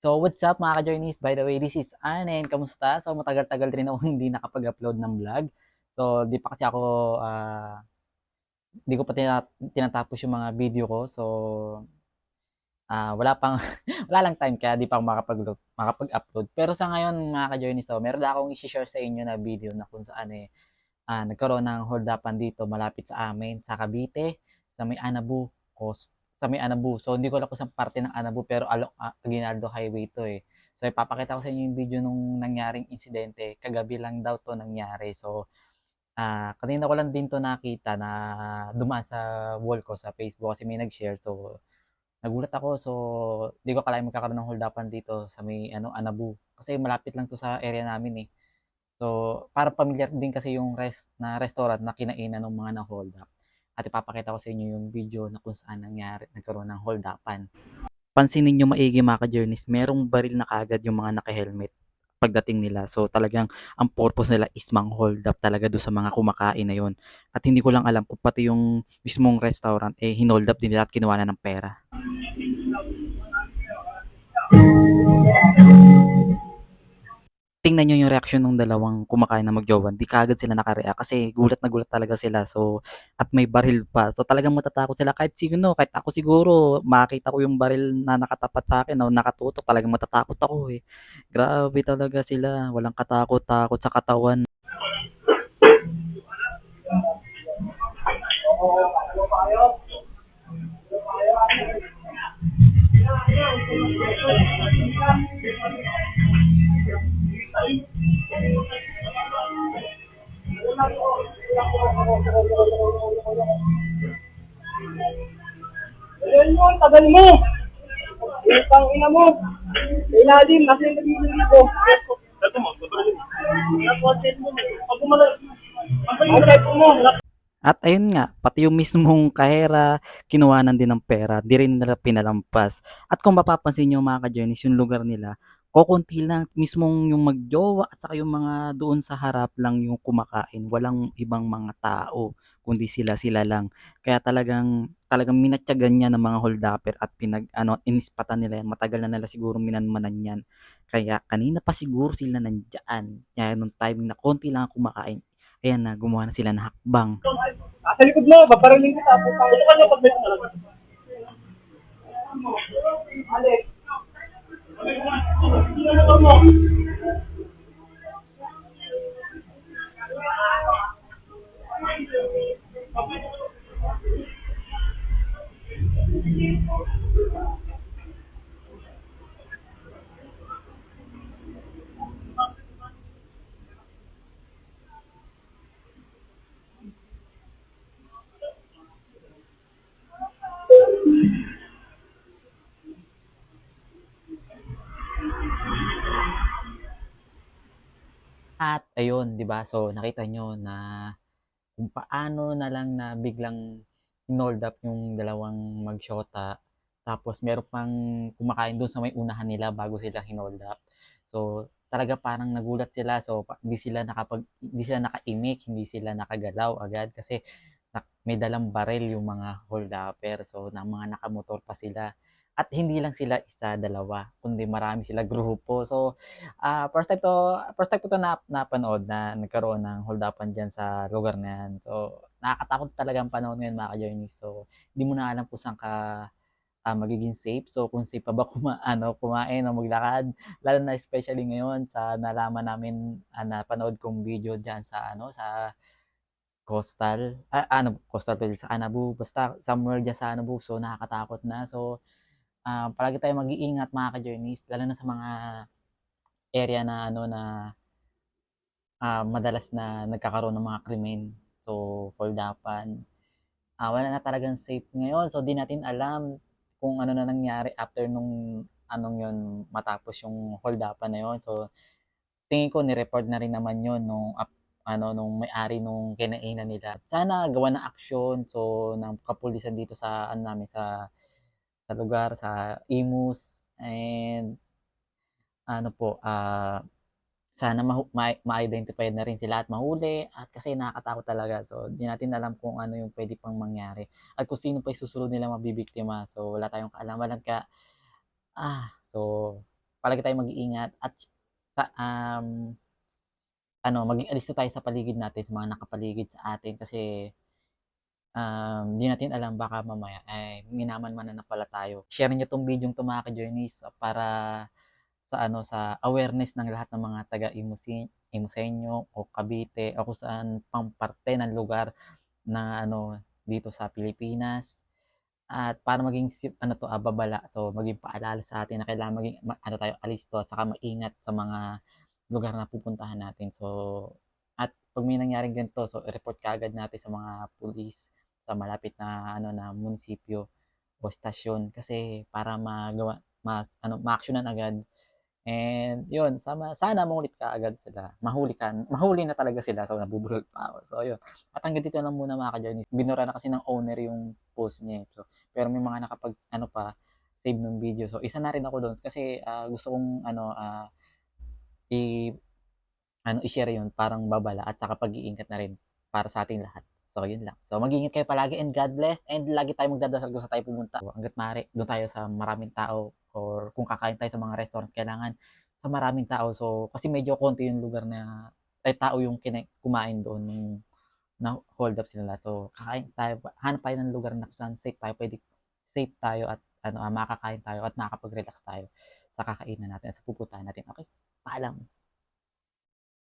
So, what's up mga ka-journeys? By the way, this is Anen. Kamusta? So, matagal-tagal rin ako hindi nakapag-upload ng vlog. So, di pa kasi ako, ah, di ko pa tina- tinatapos yung mga video ko. So, ah, wala pang, wala lang time kaya di pa ako makapag makapag-upload. Pero sa ngayon mga ka-journeys, so, meron akong i-share sa inyo na video na kung saan eh, ah, nagkaroon ng hold upan dito malapit sa amin, sa Cavite, sa may Anabu Coast sa may Anabu. So, hindi ko alam kung saan parte ng Anabu, pero along uh, Aguinaldo Highway to eh. So, ipapakita ko sa inyo yung video nung nangyaring insidente. Kagabi lang daw to nangyari. So, ah kanina ko lang din to nakita na dumaan sa wall ko sa Facebook kasi may nag-share. So, nagulat ako. So, hindi ko kalahin magkakaroon ng hold upan dito sa may ano, Anabu. Kasi malapit lang to sa area namin eh. So, para familiar din kasi yung rest na restaurant na kinainan ng mga na-hold up at ipapakita ko sa inyo yung video na kung saan nangyari, nagkaroon ng hold upan. Pansinin nyo maigi mga ka-journeys, merong baril na kagad yung mga naka-helmet pagdating nila. So talagang ang purpose nila is mang hold up talaga do sa mga kumakain na yon. At hindi ko lang alam kung pati yung mismong restaurant eh hinold up din nila at kinuha na ng pera. Tingnan nyo yung reaksyon ng dalawang kumakain na magjowa. Di kaagad sila nakareact kasi gulat na gulat talaga sila. So, at may baril pa. So, talagang matatakot sila kahit sino. Kahit ako siguro, makita ko yung baril na nakatapat sa akin o nakatutok. Talagang matatakot ako eh. Grabe talaga sila. Walang katakot-takot sa katawan. Ayan mo, tagal mo. Utang ina mo. Ilalim, nasa yung nabibili ko. Ito mo. At ayun nga, pati yung mismong kahera, kinuhanan din ng pera, di rin nila pinalampas. At kung mapapansin nyo mga ka-journeys, yung lugar nila, kokonti lang, mismong yung magjowa at saka yung mga doon sa harap lang yung kumakain. Walang ibang mga tao, kundi sila-sila lang. Kaya talagang, talagang minatyagan niya ng mga holdupper at pinag, ano, inispatan nila yan. Matagal na nila siguro minanmanan yan. Kaya kanina pa siguro sila nandyan. Kaya nung timing na konti lang ang kumakain, ayan na, gumawa na sila ng hakbang. Nasa likod mo, paparaling kita. Putang ina ka pag may. Alex. どうしてもよろしくお願いします。At ayun, 'di ba? So nakita nyo na kung paano na lang na biglang hinold up yung dalawang magshota. Tapos meron pang kumakain doon sa may unahan nila bago sila hinold up. So talaga parang nagulat sila. So hindi sila nakapag hindi sila nakaimik, hindi sila nakagalaw agad kasi may dalang baril yung mga hold upper. So na mga nakamotor pa sila. At hindi lang sila isa, dalawa, kundi marami sila grupo. So, ah first time to first time ko to na napanood na nagkaroon ng hold upan diyan sa lugar na yan. So, nakakatakot talaga ang panahon ngayon mga ka-journeys. So, hindi mo na alam kung saan ka ah, magiging safe. So, kung safe pa ba kuma ano, kumain o maglakad, lalo na especially ngayon sa nalaman namin ah, napanood kong video diyan sa ano sa Coastal, ah, ano, Coastal Trail sa Anabu, basta somewhere diyan sa Anabu. So, nakakatakot na. So, ah, palagi tayong mag-iingat mga ka-journeys, lalo na sa mga area na ano na ah, madalas na nagkakaroon ng mga krimen. So, holdapan. Ah, wala na talagang safe ngayon. So, di natin alam kung ano na nangyari after nung anong yun matapos yung holdapan na yun. So, tingin ko ni-report na rin naman yun nung ap- ano nung may-ari nung kinainan nila. Sana gawa ng aksyon so ng kapulisan dito sa ano namin sa sa lugar sa Imus and ano po ah sana ma ma-identify na rin sila at mahuli at kasi nakakatakot talaga. So, di natin alam kung ano yung puwede pang mangyari at kung sino pa susunod nilang mabibiktima. So, wala tayong kaalaman kaya Ah, so palagi tayong mag-iingat at sa um, ano, maging alisto tayo sa paligid natin, sa mga nakapaligid sa atin kasi um, di natin alam baka mamaya ay minaman-manan na pala tayo. Share niyo tong video 'to mga ka-journeys para sa ano sa awareness ng lahat ng mga taga Imusenyo o Cavite o kung saan pang parte ng lugar na ano dito sa Pilipinas. At para maging ano 'to, ah, babala, so maging paalala sa atin na kailangan maging ma ano tayo, alisto at saka maingat sa mga lugar na pupuntahan natin. So, at 'pag may nangyaring ganito, so i-report kaagad natin sa mga pulis sa malapit na ano na munisipyo o istasyon kasi para magawa mas ano, maaksiyunan agad. And yun, sama sana mangulit kaagad sila, mahuli ka mahuli na talaga sila, so nabubulol pa ako. So ayun, at hanggang dito lang muna mga ka-journeys. Binura na kasi ng owner yung post niya, eh. So, pero may mga nakapag ano pa, save ng video. So isa na rin ako dun kasi, ah, gusto kong ano, ah, i ano, i-share yun parang babala at saka pag-iingat na rin para sa ating lahat. So yun lang. So mag-ingat kayo palagi and God bless and lagi tayong magdadasal kung saan tayo pumunta. Hangga't maaari, dun tayo sa maraming tao or kung kakain tayo sa mga restaurant, kailangan sa maraming tao. So kasi medyo konti yung lugar na ay tao yung kina kumain doon nung na-hold up sila. So kakain tayo, hanap tayo ng lugar na kung safe tayo, pwede safe tayo at ano, ah, makakain tayo at makakapag-relax tayo sa kakainan natin, sa pupuntahan natin. Okay, paalam.